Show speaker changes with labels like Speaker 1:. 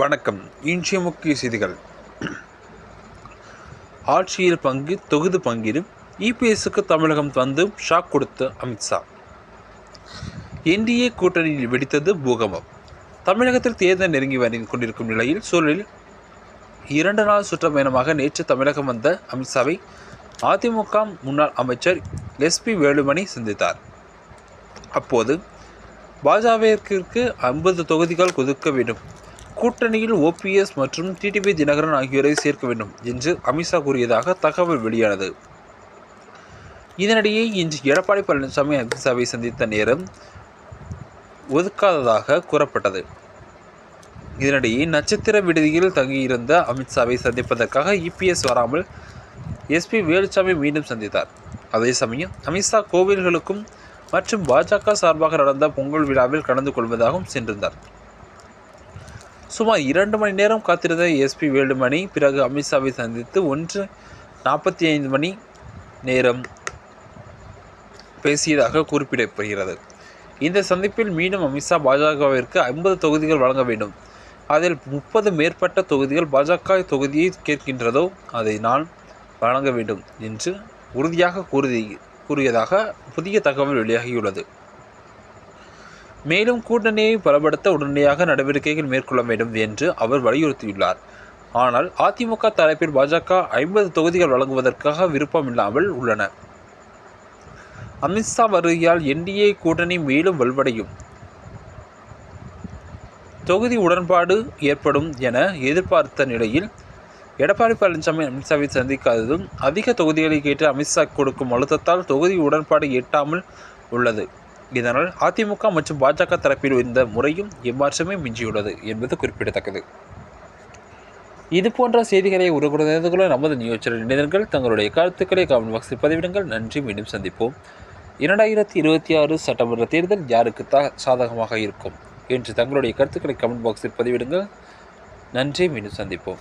Speaker 1: வணக்கம். இன்றைய முக்கிய செய்திகள். ஆட்சியில் பங்கு தொகுதி பங்கீடு இபிஎஸ்க்கு தமிழகம் வந்து ஷாக் கொடுத்த அமித்ஷா என்டிஏ கூட்டணியில் வெடித்தது பூகம்பம். தமிழகத்தில் தேர்தல் நெருங்கி வந்து கொண்டிருக்கும் நிலையில் சூழலில் இரண்டு நாள் சுற்றுப்பயணமாக நேற்று தமிழகம் வந்த அமித்ஷாவை அதிமுக முன்னாள் அமைச்சர் எஸ்பி வேலுமணி சந்தித்தார். அப்போது பாஜகவிற்கு ஐம்பது தொகுதிகள் ஒதுக்க வேண்டும் கூட்டணியில் ஓபிஎஸ் மற்றும் டிடிபி தினகரன் ஆகியோரை சேர்க்க வேண்டும் என்று அமித்ஷா கூறியதாக தகவல் வெளியானது. இதனிடையே இன்று எடப்பாடி பழனிசாமி அமித்ஷாவை சந்தித்த நேரம் ஒதுக்காததாக கூறப்பட்டது. இதனிடையே நட்சத்திர விடுதியில் தங்கியிருந்த அமித்ஷாவை சந்திப்பதற்காக இபிஎஸ் வராமல் எஸ்பி வேலுசாமி மீண்டும் சந்தித்தார். அதே சமயம் அமித்ஷா கோவில்களுக்கும் மற்றும் பாஜக சார்பாக நடந்த பொங்கல் விழாவில் கலந்து கொள்வதாகவும் சென்றிருந்தார். சுமார் இரண்டு மணி நேரம் காத்திருந்த எஸ்பி வேலுமணி பிறகு அமித்ஷாவை சந்தித்து ஒன்று நாற்பத்தி ஐந்து மணி நேரம் பேசியதாக குறிப்பிடப்படுகிறது. இந்த சந்திப்பில் மீண்டும் அமித்ஷா பாஜகவிற்கு ஐம்பது தொகுதிகள் வழங்க வேண்டும். அதில் முப்பது மேற்பட்ட தொகுதிகள் பாஜக தொகுதியை கேட்கின்றதோ அதை நான் வழங்க வேண்டும் என்று உறுதியாக கூறி கூறியதாக புதிய தகவல் வெளியாகியுள்ளது. மேலும் கூட்டணியை பலப்படுத்த உடனடியாக நடவடிக்கைகள் மேற்கொள்ள வேண்டும் என்று அவர் வலியுறுத்தியுள்ளார். ஆனால் அதிமுக தரப்பில் பாஜக ஐம்பது தொகுதிகள் வழங்குவதற்காக விருப்பம் இல்லாமல் உள்ளன. அமித்ஷா வருகையால் என்டிஏ கூட்டணி மேலும் வலுவடையும். தொகுதி உடன்பாடு ஏற்படும் என எதிர்பார்த்த நிலையில் எடப்பாடி பழனிசாமி அமித்ஷாவை சந்திக்காததும் அதிக தொகுதிகளை கேட்டு அமித்ஷா கொடுக்கும் அழுத்தத்தால் தொகுதி உடன்பாடு எட்டாமல் உள்ளது. இதனால் அதிமுக மற்றும் பாஜக தரப்பில் இந்த முறையும் எம்மாற்றமே மிஞ்சியுள்ளது என்பது குறிப்பிடத்தக்கது. இது போன்ற செய்திகளை உருகுறதுக்குள்ள நமது நியூஸ் சேனல் இணையர்கள் தங்களுடைய கருத்துக்களை கமெண்ட் பாக்ஸில் பதிவிடுங்கள். நன்றி. மீண்டும் சந்திப்போம். இரண்டாயிரத்தி இருபத்தி ஆறு சட்டமன்ற தேர்தல் யாருக்கு தா சாதகமாக இருக்கும்? என்று தங்களுடைய கருத்துக்களை கமெண்ட் பாக்ஸில் பதிவிடுங்கள். நன்றி. மீண்டும் சந்திப்போம்.